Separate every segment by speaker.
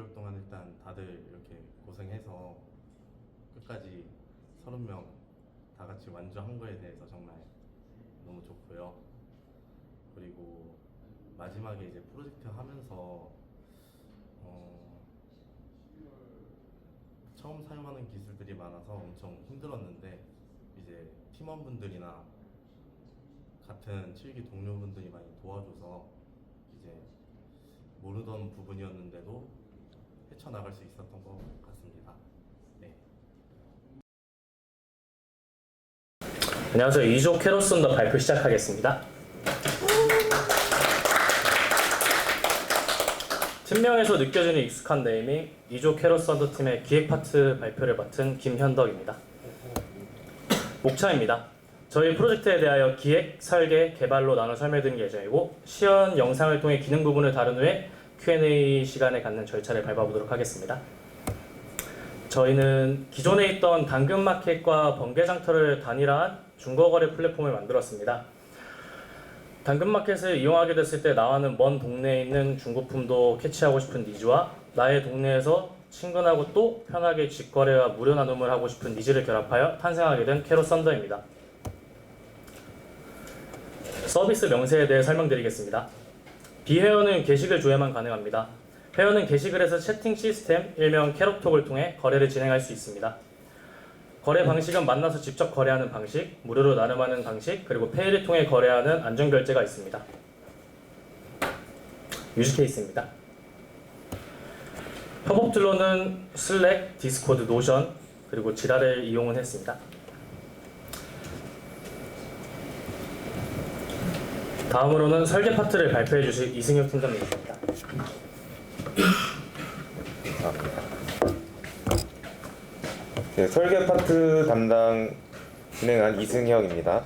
Speaker 1: 6개월 동안 일단 다들 이렇게 고생해서 끝까지 30명 다 같이 완주한 거에 대해서 정말 너무 좋고요. 그리고 마지막에 이제 프로젝트 하면서 어, 처음 사용하는 기술들이 많아서 엄청 힘들었는데 이제 팀원분들이나 같은 7기 동료분들이 많이 도와줘서 이제 모르던 부분이었는데도 헤쳐나갈 수 있었던 것 같습니다. 네.
Speaker 2: 안녕하세요. 이조 캐럿슨더 발표 시작하겠습니다. 팀명에서 느껴지는 익숙한 네이밍 이조 캐럿 선더 팀의 기획 파트 발표를 맡은 김현덕입니다. 목차입니다. 저희 프로젝트에 대하여 기획, 설계, 개발로 나눠 설명드릴 예정이고 시연 영상을 통해 기능 부분을 다룬 후에 Q&A 시간에 갖는 절차를 밟아보도록 하겠습니다. 저희는 기존에 있던 당근마켓과 번개장터를 단일화한 중고거래 플랫폼을 만들었습니다. 당근마켓을 이용하게 됐을 때 나와는 먼 동네에 있는 중고품도 캐치하고 싶은 니즈와 나의 동네에서 친근하고 또 편하게 직거래와 무료 나눔을 하고 싶은 니즈를 결합하여 탄생하게 된 캐롯 썬더입니다. 서비스 명세에 대해 설명드리겠습니다. 비회원은 게시글 조회만 가능합니다. 회원은 게시글에서 채팅 시스템 일명 캐럿톡을 통해 거래를 진행할 수 있습니다. 거래 방식은 만나서 직접 거래하는 방식, 무료로 나눔하는 방식, 그리고 페이를 통해 거래하는 안전결제가 있습니다. 유즈 케이스입니다. 협업 툴로는 슬랙, 디스코드, 노션, 그리고 지라를 이용은 했습니다. 다음으로는 설계 파트를 발표해 주실 이승혁 팀장님입니다.
Speaker 3: 네, 설계 파트 담당 진행한 이승혁입니다.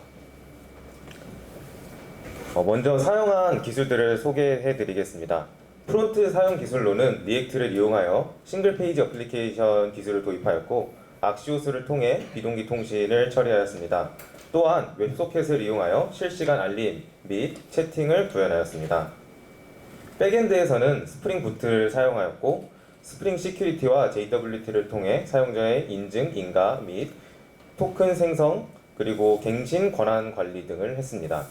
Speaker 3: 어, 먼저 사용한 기술들을 소개해 드리겠습니다. 프론트 사용 기술로는 리액트를 이용하여 싱글 페이지 어플리케이션 기술을 도입하였고 악시오스를 통해 비동기 통신을 처리하였습니다. 또한 웹소켓을 이용하여 실시간 알림 및 채팅을 구현하였습니다. 백엔드에서는 스프링 부트를 사용하였고 스프링 시큐리티와 JWT를 통해 사용자의 인증, 인가 및 토큰 생성 그리고 갱신 권한 관리 등을 했습니다.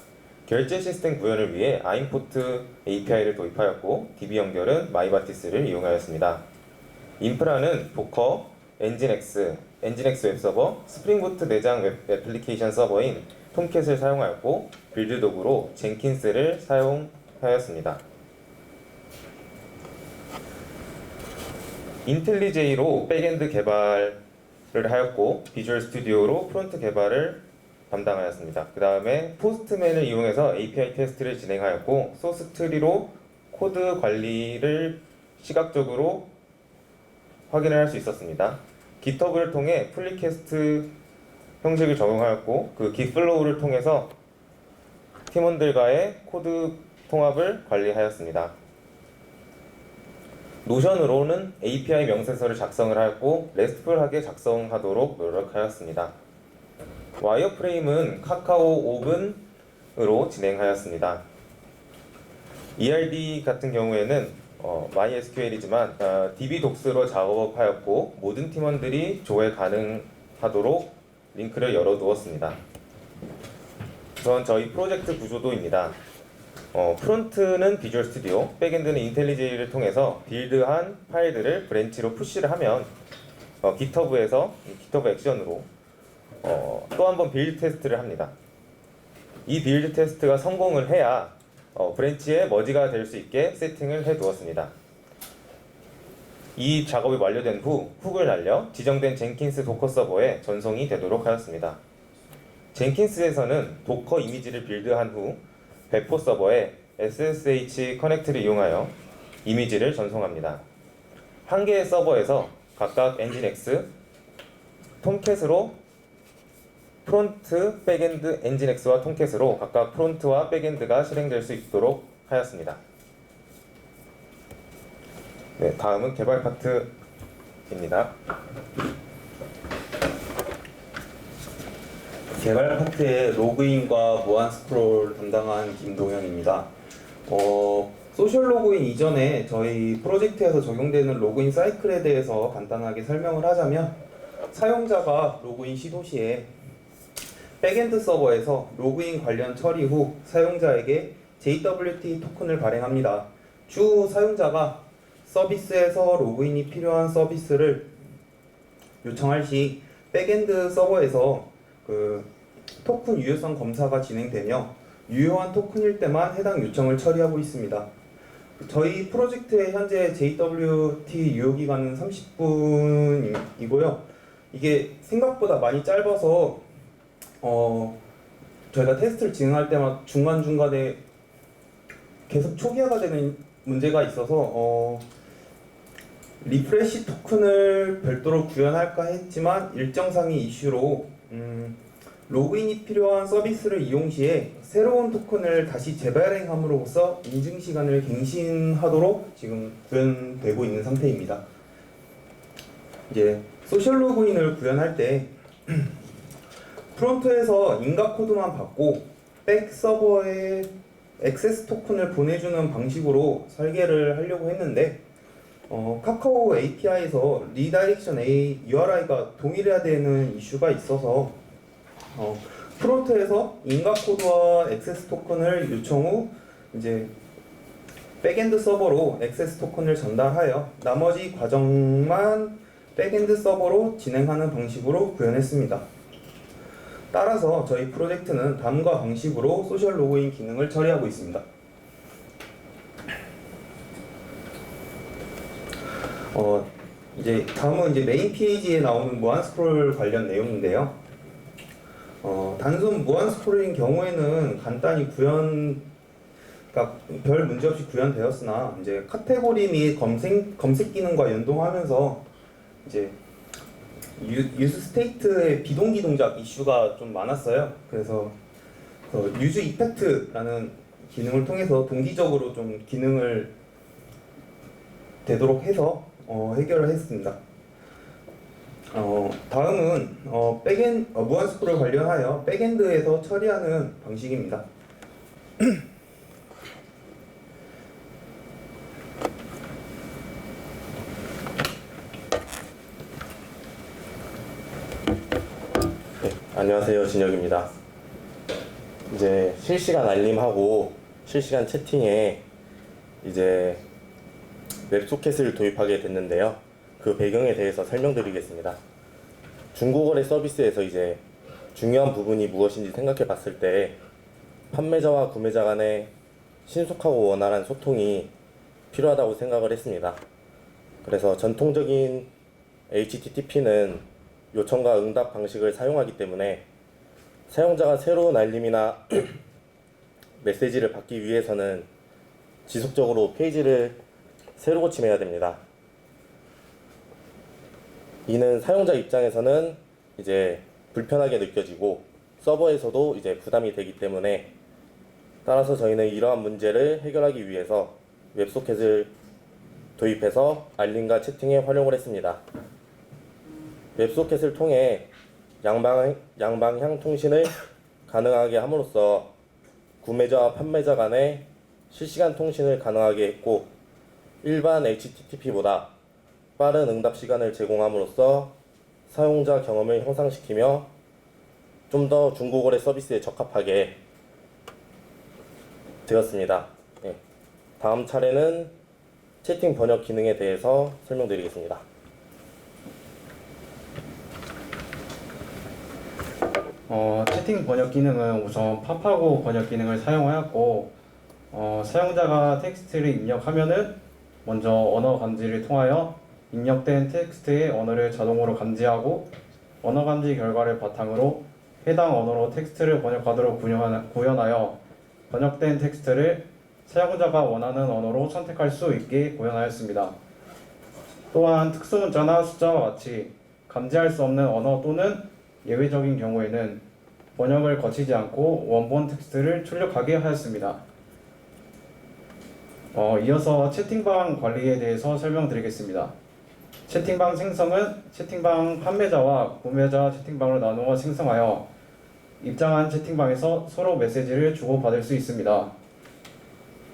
Speaker 3: 결제 시스템 구현을 위해 아임포트 API를 도입하였고 DB 연결은 마이바티스를 이용하였습니다. 인프라는 도커, 엔진X, 엔진X 웹서버, 스프링부트 내장 웹 애플리케이션 서버인 톰캣을 사용하였고 빌드 도구로 젠킨스를 사용하였습니다. 인텔리제이로 백엔드 개발을 하였고 비주얼 스튜디오로 프론트 개발을 담당하였습니다. 그 다음에 포스트맨을 이용해서 API 테스트를 진행하였고 소스 트리로 코드 관리를 시각적으로 확인을 할 수 있었습니다. GitHub을 통해 플리캐스트 형식을 적용하였고 그 깃플로우를 통해서 팀원들과의 코드 통합을 관리하였습니다. 노션으로는 API 명세서를 작성을 하였고 레스트풀하게 작성하도록 노력하였습니다. 와이어프레임은 카카오 오븐으로 진행하였습니다. ERD 같은 경우에는 어, MySQL이지만 어, DB 독스로 작업하였고 모든 팀원들이 조회 가능하도록 링크를 열어 두었습니다. 우선 저희 프로젝트 구조도입니다. 어, 프론트는 비주얼 스튜디오, 백엔드는 인텔리제이를 통해서 빌드한 파일들을 브랜치로 푸시를 하면 어, GitHub에서 이 GitHub 액션으로 어, 또 한 번 빌드 테스트를 합니다. 이 빌드 테스트가 성공을 해야 어, 브랜치에 머지가 될 수 있게 세팅을 해 두었습니다. 이 작업이 완료된 후 훅을 날려 지정된 젠킨스 도커 서버에 전송이 되도록 하였습니다. 젠킨스에서는 도커 이미지를 빌드한 후 배포 서버에 SSH 커넥트를 이용하여 이미지를 전송합니다. 한 개의 서버에서 각각 엔진X, 톰캣으로 프론트, 백엔드, 엔진X와 톰캣으로 각각 프론트와 백엔드가 실행될 수 있도록 하였습니다. 네, 다음은 개발 파트입니다.
Speaker 4: 개발 파트의 로그인과 무한 스크롤 담당한 김동현입니다. 어,
Speaker 5: 소셜 로그인 이전에 저희 프로젝트에서 적용되는 로그인 사이클에 대해서 간단하게 설명을 하자면 사용자가 로그인 시도 시에 백엔드 서버에서 로그인 관련 처리 후 사용자에게 JWT 토큰을 발행합니다. 추후 사용자가 서비스에서 로그인이 필요한 서비스를 요청할 시 백엔드 서버에서 그 토큰 유효성 검사가 진행되며 유효한 토큰일 때만 해당 요청을 처리하고 있습니다. 저희 프로젝트의 현재 JWT 유효 기간은 30분이고요. 이게 생각보다 많이 짧아서 어 저희가 테스트를 진행할 때마다 중간 중간에 계속 초기화가 되는 문제가 있어서 어 리프레시 토큰을 별도로 구현할까 했지만 일정상의 이슈로 음, 로그인이 필요한 서비스를 이용 시에 새로운 토큰을 다시 재발행함으로써 인증 시간을 갱신하도록 지금 구현되고 있는 상태입니다. 이제 소셜 로그인을 구현할 때 프론트에서 인가 코드만 받고 백 서버에 액세스 토큰을 보내주는 방식으로 설계를 하려고 했는데 어, 카카오 API에서 리다이렉션 A URI가 동일해야 되는 이슈가 있어서 어, 프론트에서 인가 코드와 액세스 토큰을 요청 후 이제 백엔드 서버로 액세스 토큰을 전달하여 나머지 과정만 백엔드 서버로 진행하는 방식으로 구현했습니다. 따라서 저희 프로젝트는 다음과 방식으로 소셜 로그인 기능을 처리하고 있습니다. 어, 이제 다음은 이제 메인 페이지에 나오는 무한 스크롤 관련 내용인데요. 어, 단순 무한 스크롤인 경우에는 간단히 구현, 그러니까 별 문제 없이 구현되었으나 이제 카테고리 및 검색 검색 기능과 연동하면서 이제 유, 유즈 스테이트의 비동기 동작 이슈가 좀 많았어요. 그래서 어, 유즈 이펙트라는 기능을 통해서 동기적으로 좀 기능을 되도록 해서 어, 해결을 했습니다. 어, 다음은 어, 백엔 어, 무한 스크롤 관련하여 백엔드에서 처리하는 방식입니다.
Speaker 1: 네, 안녕하세요 진혁입니다. 이제 실시간 알림하고 실시간 채팅에 이제 웹소켓을 도입하게 됐는데요. 그 배경에 대해서 설명드리겠습니다. 중고거래 서비스에서 이제 중요한 부분이 무엇인지 생각해 봤을 때 판매자와 구매자 간의 신속하고 원활한 소통이 필요하다고 생각을 했습니다. 그래서 전통적인 HTTP는 요청과 응답 방식을 사용하기 때문에 사용자가 새로운 알림이나 메시지를 받기 위해서는 지속적으로 페이지를 새로 고침해야 됩니다. 이는 사용자 입장에서는 이제 불편하게 느껴지고 서버에서도 이제 부담이 되기 때문에 따라서 저희는 이러한 문제를 해결하기 위해서 웹소켓을 도입해서 알림과 채팅에 활용을 했습니다. 웹소켓을 통해 양방, 양방향 통신을 가능하게 함으로써 구매자와 판매자 간의 실시간 통신을 가능하게 했고 일반 HTTP보다 빠른 응답 시간을 제공함으로써 사용자 경험을 향상시키며 좀 더 중고거래 서비스에 적합하게 되었습니다. 네. 다음 차례는 채팅 번역 기능에 대해서 설명드리겠습니다.
Speaker 4: 어, 채팅 번역 기능은 우선 팝하고 번역 기능을 사용하였고 어, 사용자가 텍스트를 입력하면은 먼저 언어 감지를 통하여 입력된 텍스트의 언어를 자동으로 감지하고 언어 감지 결과를 바탕으로 해당 언어로 텍스트를 번역하도록 구현하- 구현하여 번역된 텍스트를 사용자가 원하는 언어로 선택할 수 있게 구현하였습니다. 또한 특수 문자나 숫자와 같이 감지할 수 없는 언어 또는 예외적인 경우에는 번역을 거치지 않고 원본 텍스트를 출력하게 하였습니다. 어, 이어서 채팅방 관리에 대해서 설명드리겠습니다. 채팅방 생성은 채팅방 판매자와 구매자 채팅방으로 나누어 생성하여 입장한 채팅방에서 서로 메시지를 주고받을 수 있습니다.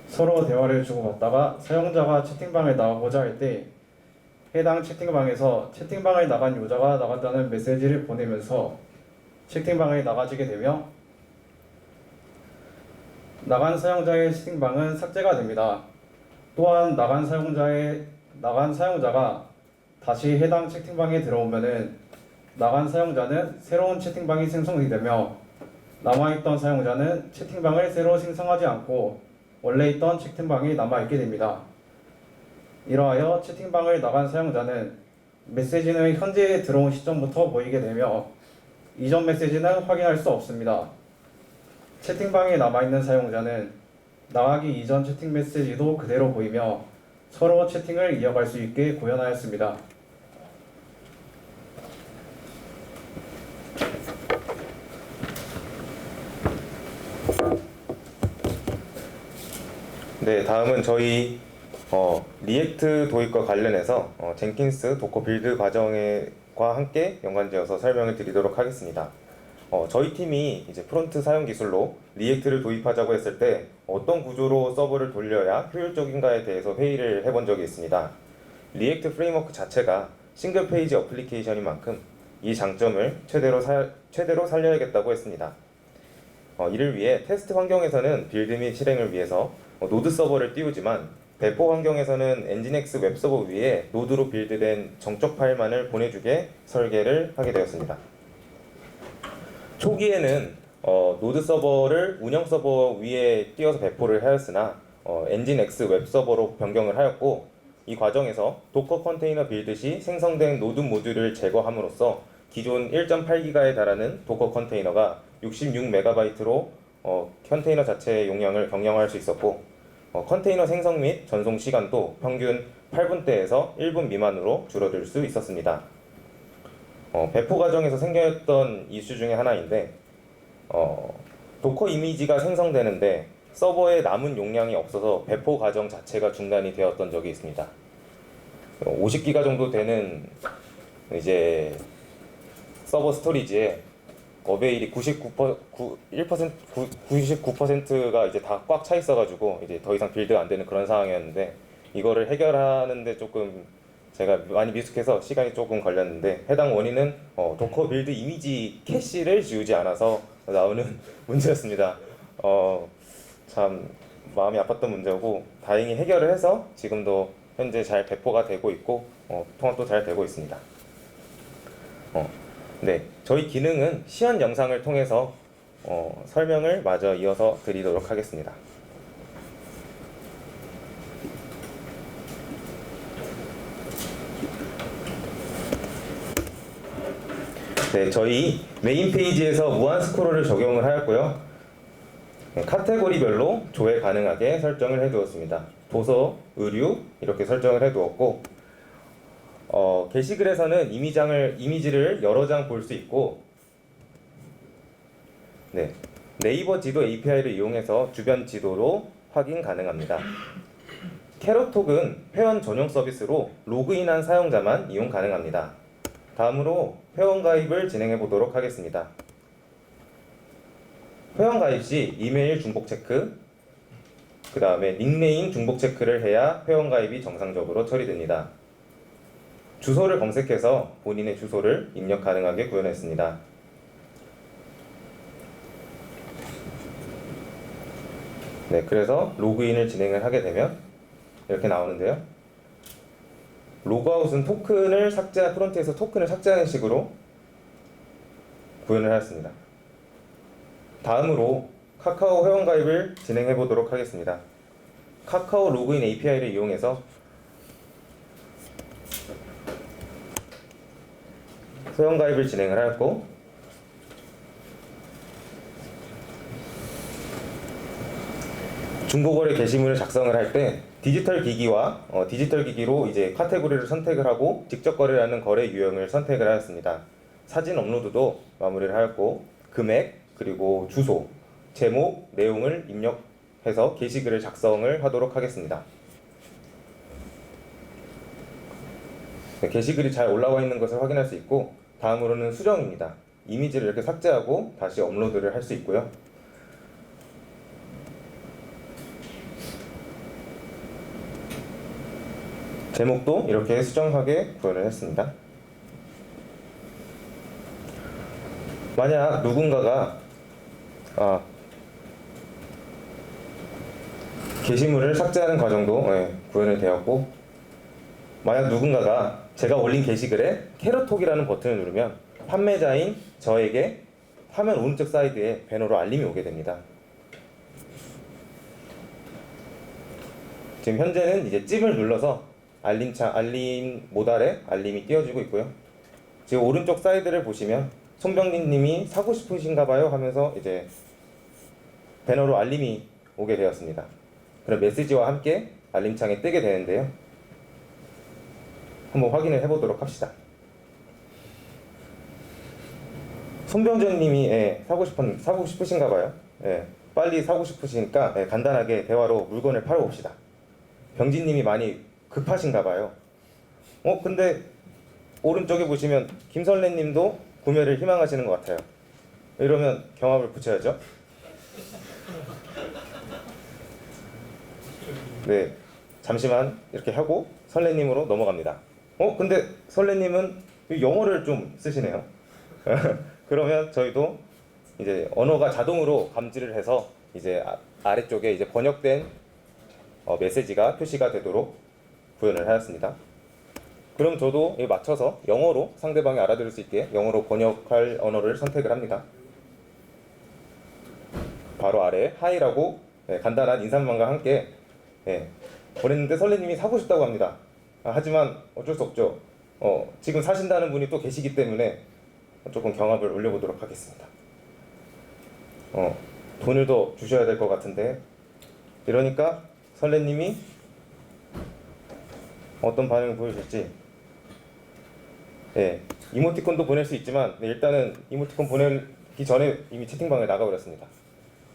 Speaker 4: 서로 대화를 주고받다가 사용자가 채팅방에 나가고자 할 때 해당 채팅방에서 채팅방에 나간 유저가 나간다는 메시지를 보내면서 채팅방에 나가지게 되며 나간 사용자의 채팅방은 삭제가 됩니다. 또한 나간 사용자의 나간 사용자가 다시 해당 채팅방에 들어오면은 나간 사용자는 새로운 채팅방이 생성이 되며 남아있던 사용자는 채팅방을 새로 생성하지 않고 원래 있던 채팅방이 남아있게 됩니다. 이러하여 채팅방을 나간 사용자는 메시지는 현재 들어온 시점부터 보이게 되며 이전 메시지는 확인할 수 없습니다. 채팅방에 남아있는 사용자는 나가기 이전 채팅 메시지도 그대로 보이며 서로 채팅을 이어갈 수 있게 구현하였습니다.
Speaker 3: 네, 다음은 저희 어, 리액트 도입과 관련해서 어, 젠킨스 도커 빌드 과정과 함께 연관지어서 설명을 드리도록 하겠습니다. 어, 저희 팀이 이제 프론트 사용 기술로 리액트를 도입하자고 했을 때 어떤 구조로 서버를 돌려야 효율적인가에 대해서 회의를 해본 적이 있습니다. 리액트 프레임워크 자체가 싱글 페이지 어플리케이션인 만큼 이 장점을 최대로, 살, 최대로 살려야겠다고 했습니다. 어, 이를 위해 테스트 환경에서는 빌드 및 실행을 위해서 어, 노드 서버를 띄우지만 배포 환경에서는 엔진엑스 웹서버 위에 노드로 빌드된 정적 파일만을 보내주게 설계를 하게 되었습니다. 초기에는 어, 노드 서버를 운영 서버 위에 띄워서 배포를 하였으나 어, 엔진엑스 웹서버로 변경을 하였고 이 과정에서 도커 컨테이너 빌드 시 생성된 노드 모듈을 제거함으로써 기존 1.8기가에 달하는 도커 컨테이너가 66MB로 어, 컨테이너 자체의 용량을 경량화할 수 있었고 어, 컨테이너 생성 및 전송 시간도 평균 8분대에서 1분 미만으로 줄어들 수 있었습니다. 어, 배포 과정에서 생겼던 이슈 중에 하나인데 어, 도커 이미지가 생성되는데 서버에 남은 용량이 없어서 배포 과정 자체가 중단이 되었던 적이 있습니다. 50기가 정도 되는 이제 서버 스토리지에 어베일이 99% 1% 99%가 이제 다 꽉 차 있어가지고 이제 더 이상 빌드가 안 되는 그런 상황이었는데 이거를 해결하는데 조금 제가 많이 미숙해서 시간이 조금 걸렸는데 해당 원인은 어, 도커 빌드 이미지 캐시를 지우지 않아서 나오는 문제였습니다. 어, 참 마음이 아팠던 문제고 다행히 해결을 해서 지금도 현재 잘 배포가 되고 있고 어, 통합도 잘 되고 있습니다. 어, 네, 저희 기능은 시연 영상을 통해서 어, 설명을 마저 이어서 드리도록 하겠습니다. 네, 저희 메인 페이지에서 무한 스크롤을 적용을 하였고요. 네, 카테고리별로 조회 가능하게 설정을 해두었습니다. 도서, 의류 이렇게 설정을 해두었고 어, 게시글에서는 이미장을 이미지를 여러 장 볼 수 있고 네, 네이버 지도 API를 이용해서 주변 지도로 확인 가능합니다. 캐럿톡은 회원 전용 서비스로 로그인한 사용자만 이용 가능합니다. 다음으로 회원 가입을 진행해 보도록 하겠습니다. 회원 가입 시 이메일 중복 체크, 그 다음에 닉네임 중복 체크를 해야 회원 가입이 정상적으로 처리됩니다. 주소를 검색해서 본인의 주소를 입력 가능하게 구현했습니다. 네, 그래서 로그인을 진행을 하게 되면 이렇게 나오는데요. 로그아웃은 토큰을 삭제, 프론트에서 토큰을 삭제하는 식으로 구현을 하였습니다. 다음으로 카카오 회원가입을 진행해 보도록 하겠습니다. 카카오 로그인 API를 이용해서 회원가입을 진행을 하였고 중고거래 게시물을 작성을 할 때 디지털 기기와 어, 디지털 기기로 이제 카테고리를 선택을 하고 직접 거래하는 거래 유형을 선택을 하였습니다. 사진 업로드도 마무리를 하였고 금액 그리고 주소, 제목, 내용을 입력해서 게시글을 작성을 하도록 하겠습니다. 네, 게시글이 잘 올라와 있는 것을 확인할 수 있고 다음으로는 수정입니다. 이미지를 이렇게 삭제하고 다시 업로드를 할 수 있고요. 제목도 이렇게 수정하게 구현을 했습니다. 만약 누군가가 아, 게시물을 삭제하는 과정도 예, 구현이 되었고 만약 누군가가 제가 올린 게시글에 캐럿톡이라는 버튼을 누르면 판매자인 저에게 화면 오른쪽 사이드에 배너로 알림이 오게 됩니다. 지금 현재는 이제 찝을 눌러서 알림창 알림 모달에 알림이 띄워지고 있고요. 지금 오른쪽 사이드를 보시면 손병진님이 사고 싶으신가봐요 하면서 이제 배너로 알림이 오게 되었습니다. 그럼 메시지와 함께 알림창에 뜨게 되는데요. 한번 확인을 해보도록 합시다. 손병준님이 예, 사고 싶은 사고 싶으신가 봐요. 예, 빨리 사고 싶으시니까 예, 간단하게 대화로 물건을 팔아봅시다. 병진님이 많이 급하신가 봐요. 어 근데 오른쪽에 보시면 김설래님도 구매를 희망하시는 것 같아요. 이러면 경합을 붙여야죠. 네, 잠시만 이렇게 하고 설래님으로 넘어갑니다. 어, 근데 설래님은 영어를 좀 쓰시네요. 그러면 저희도 이제 언어가 자동으로 감지를 해서 이제 아, 아래쪽에 이제 번역된 어, 메시지가 표시가 되도록 구현을 하였습니다. 그럼 저도 맞춰서 영어로 상대방이 알아들을 수 있게 영어로 번역할 언어를 선택을 합니다. 바로 아래 하이라고 예, 간단한 인사말과 함께 예, 보냈는데 설레님이 사고 싶다고 합니다. 아, 하지만 어쩔 수 없죠. 어, 지금 사신다는 분이 또 계시기 때문에 조금 경합을 올려보도록 하겠습니다. 어, 돈을 더 주셔야 될 것 같은데 이러니까 설레님이 어떤 반응을 보여줄지 예, 이모티콘도 보낼 수 있지만 네, 일단은 이모티콘 보내기 전에 이미 채팅방에 나가버렸습니다.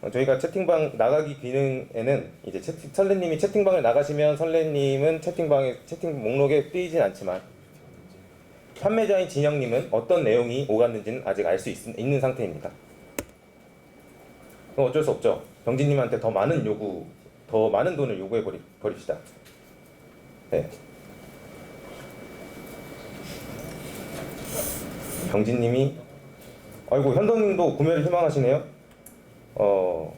Speaker 3: 어, 저희가 채팅방 나가기 기능에는 이제 채팅, 설레님이 채팅방을 나가시면 설레님은 채팅방에 채팅 목록에 뜨이진 않지만 판매자인 진영님은 어떤 내용이 오갔는지는 아직 알 수 있는 상태입니다. 그럼 어쩔 수 없죠. 병진님한테 더 많은 요구, 더 많은 돈을 요구해 버립시다. 네. 병진님이 아이고 현덕님도 구매를 희망하시네요. 어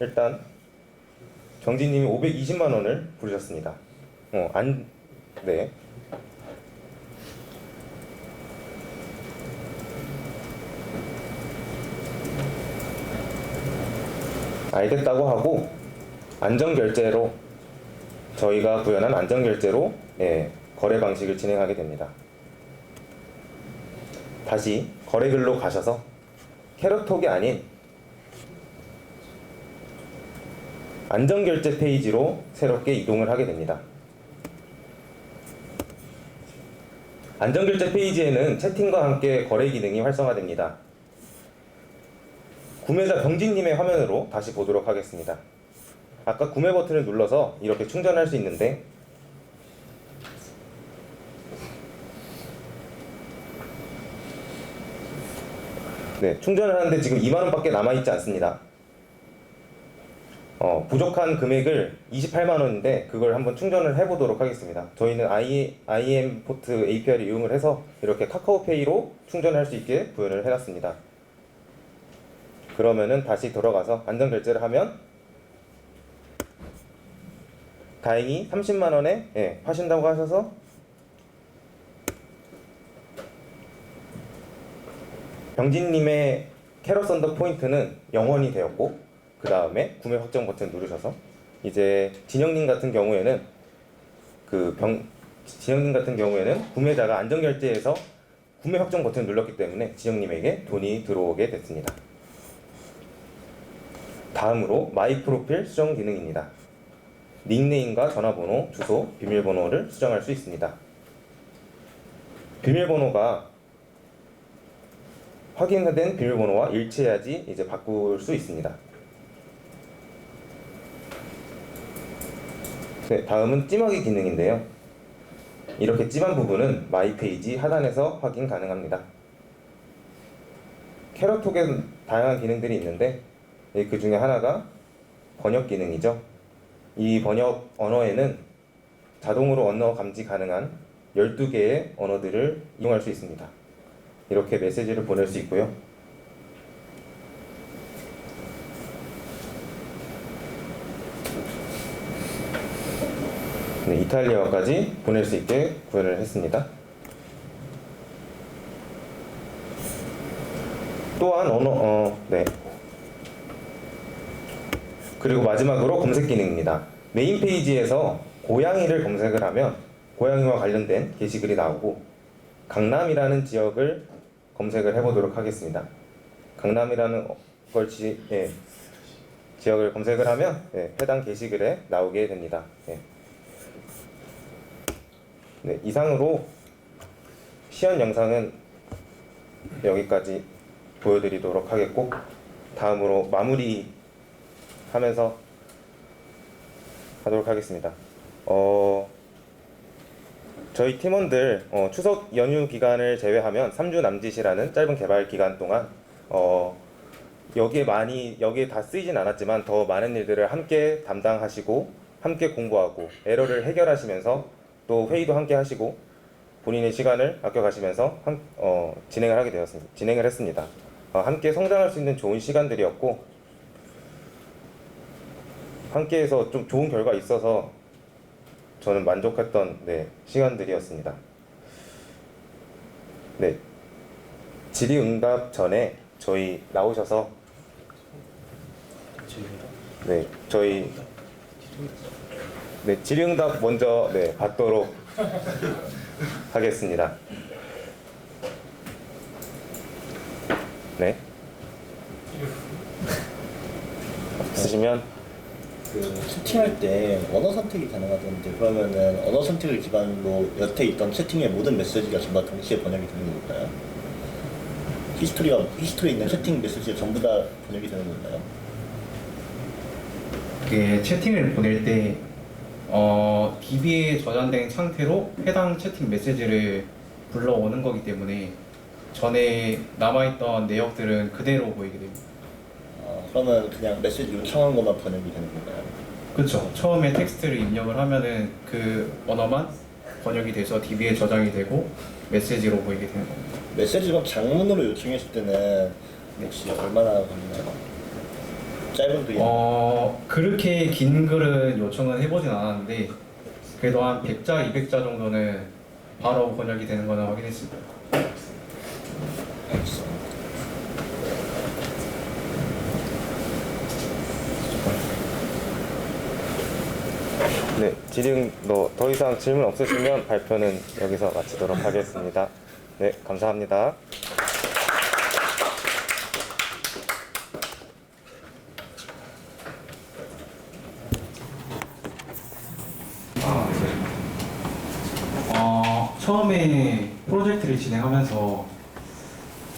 Speaker 3: 일단 정진님이 520만 원을 부르셨습니다. 어 안 네. 알겠다고 하고 안전결제로 저희가 구현한 안전결제로 예, 거래 방식을 진행하게 됩니다. 다시 거래글로 가셔서 캐럿톡이 아닌 안전결제 페이지로 새롭게 이동을 하게 됩니다. 안전결제 페이지에는 채팅과 함께 거래 기능이 활성화됩니다. 구매자 병진님의 화면으로 다시 보도록 하겠습니다. 아까 구매 버튼을 눌러서 이렇게 충전할 수 있는데 네, 충전을 하는데 지금 2만 원밖에 남아 있지 않습니다. 어, 부족한 금액을 28만 원인데 그걸 한번 충전을 해보도록 하겠습니다. 저희는 I, IM 포트 API를 이용을 해서 이렇게 카카오페이로 충전할 수 있게 구현을 해놨습니다. 그러면은 다시 돌아가서 안전 결제를 하면 다행히 30만 원에 예, 파신다고 하셔서 병진님의 캐럿 썬더 포인트는 영원이 되었고 그 다음에 구매 확정 버튼 누르셔서 이제 진영님 같은 경우에는 그 병 진영님 같은 경우에는 구매자가 안전 결제에서 구매 확정 버튼을 눌렀기 때문에 진영님에게 돈이 들어오게 됐습니다. 다음으로 마이 프로필 수정 기능입니다. 닉네임과 전화번호, 주소, 비밀번호를 수정할 수 있습니다. 비밀번호가 확인된 비밀번호와 일치해야지 이제 바꿀 수 있습니다. 네, 다음은 찜하기 기능인데요. 이렇게 찜한 부분은 마이 페이지 하단에서 확인 가능합니다. 캐럿톡엔 다양한 기능들이 있는데 그 중에 하나가 번역 기능이죠. 이 번역 언어에는 자동으로 언어 감지 가능한 12개의 언어들을 이용할 수 있습니다. 이렇게 메시지를 보낼 수 있고요. 네, 이탈리아어까지 보낼 수 있게 구현을 했습니다. 또한 언어 어, 네. 그리고 마지막으로 검색 기능입니다. 메인 페이지에서 고양이를 검색을 하면 고양이와 관련된 게시글이 나오고 강남이라는 지역을 검색을 해보도록 하겠습니다. 강남이라는 걸 지, 예, 지역을 검색을 하면 예, 해당 게시글에 나오게 됩니다. 예. 네, 이상으로 시연 영상은 여기까지 보여드리도록 하겠고 다음으로 마무리 하면서 하도록 하겠습니다. 어, 저희 팀원들 어, 추석 연휴 기간을 제외하면 3주 남짓이라는 짧은 개발 기간 동안 어, 여기에 많이 여기에 다 쓰이진 않았지만 더 많은 일들을 함께 담당하시고 함께 공부하고 에러를 해결하시면서 또 회의도 함께 하시고 본인의 시간을 아껴가시면서 한- 어, 진행을 하게 되었습니다. 진행을 했습니다. 어, 함께 성장할 수 있는 좋은 시간들이었고 함께해서 좀 좋은 결과 있어서 저는 만족했던 네, 시간들이었습니다. 네, 질의응답 전에 저희 나오셔서 네, 저희 네, 질의응답 먼저 네, 받도록 하겠습니다. 네. 없으시면
Speaker 6: 그 채팅할 때 언어 선택이 가능하던데 그러면은 언어 선택을 기반으로 여태 있던 채팅의 모든 메시지가 전부 다 동시에 번역이 되는 건가요? 히스토리가 히스토리에 있는 채팅 메시지가 전부 다 번역이 되는 건가요?
Speaker 4: 이게 채팅을 보낼 때 어, DB에 저장된 상태로 해당 채팅 메시지를 불러오는 거기 때문에 전에 남아있던 내역들은 그대로 보이게 됩니다.
Speaker 6: 어, 그러면 그냥 메시지 요청한 것만 번역이 되는 건가요?
Speaker 4: 그렇죠. 처음에 텍스트를 입력을 하면은 그 언어만 번역이 돼서 DB에 저장이 되고 메시지로 보이게 되는 겁니다.
Speaker 6: 메시지가 장문으로 요청했을 때는 혹시 얼마나 걸리나요? 짧은 글이
Speaker 4: 어 그렇게 긴 글은 요청은 해보진 않았는데 그래도 한 100자, 200자 정도는 바로 번역이 되는 거는
Speaker 6: 확인했습니다.
Speaker 3: 네, 질의 뭐더 이상 질문 없으시면 발표는 여기서 마치도록 하겠습니다. 네, 감사합니다.
Speaker 4: 어, 처음에 프로젝트를 진행하면서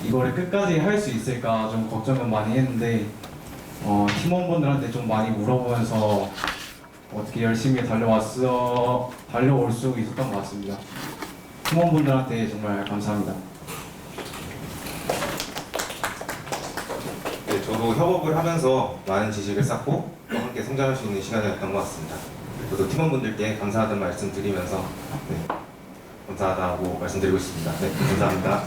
Speaker 4: 이거를 끝까지 할 수 있을까 좀 걱정은 많이 했는데 어, 팀원분들한테 좀 많이 물어보면서 어떻게 열심히 달려왔어 달려올 수 있었던 것 같습니다. 팀원분들한테 정말 감사합니다.
Speaker 3: 네, 저도 협업을 하면서 많은 지식을 쌓고 또 함께 성장할 수 있는 시간이었던 것 같습니다. 저도 팀원분들께 감사하다는 말씀 드리면서 네, 감사하다고 말씀드리고 싶습니다. 네, 감사합니다.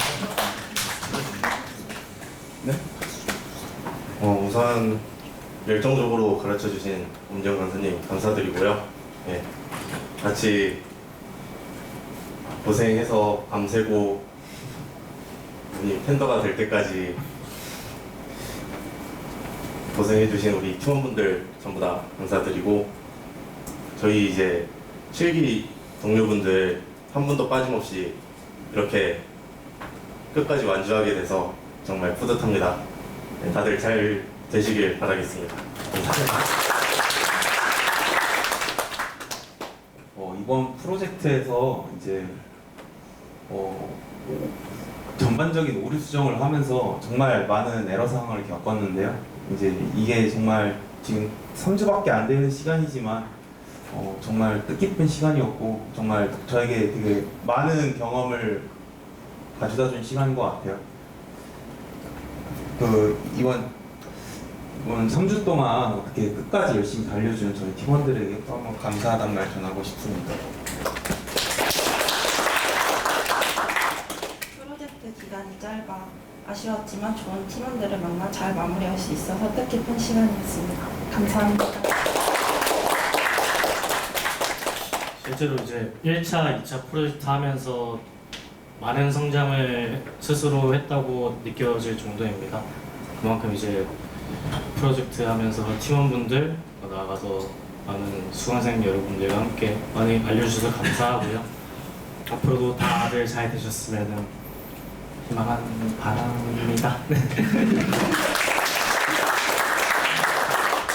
Speaker 1: 어, 우선 열정적으로 가르쳐 주신 엄정 강사님 감사드리고요. 예, 같이 고생해서 밤새고 우리 팬더가 될 때까지 고생해 주신 우리 팀원분들 전부 다 감사드리고 저희 이제 실기 동료분들 한 분도 빠짐없이 이렇게 끝까지 완주하게 돼서 정말 뿌듯합니다. 네, 다들 잘 되시길 바라겠습니다. 감사합니다.
Speaker 5: 어, 이번 프로젝트에서 이제 어, 전반적인 오류 수정을 하면서 정말 많은 에러 상황을 겪었는데요. 이제 이게 정말 지금 3주밖에 안 되는 시간이지만 어, 정말 뜻깊은 시간이었고 정말 저에게 되게 많은 경험을 가져다 준 시간인 것 같아요. 그 이번 이번 3주 동안 어떻게 끝까지 열심히 달려주는 저희 팀원들에게 또 한번 감사하다는 말 전하고 싶습니다.
Speaker 7: 프로젝트 기간이 짧아 아쉬웠지만 좋은 팀원들을 만나 잘 마무리할 수 있어서 뜻깊은 시간이었습니다. 감사합니다.
Speaker 2: 실제로 이제 1차, 2차 프로젝트 하면서 많은 성장을 스스로 했다고 느껴질 정도입니다. 그만큼 이제 프로젝트 하면서 팀원분들 나아가서 많은 수강생 여러분들과 함께 많이 알려주셔서 감사하고요. 앞으로도 다들 잘 되셨으면 희망한 바람입니다.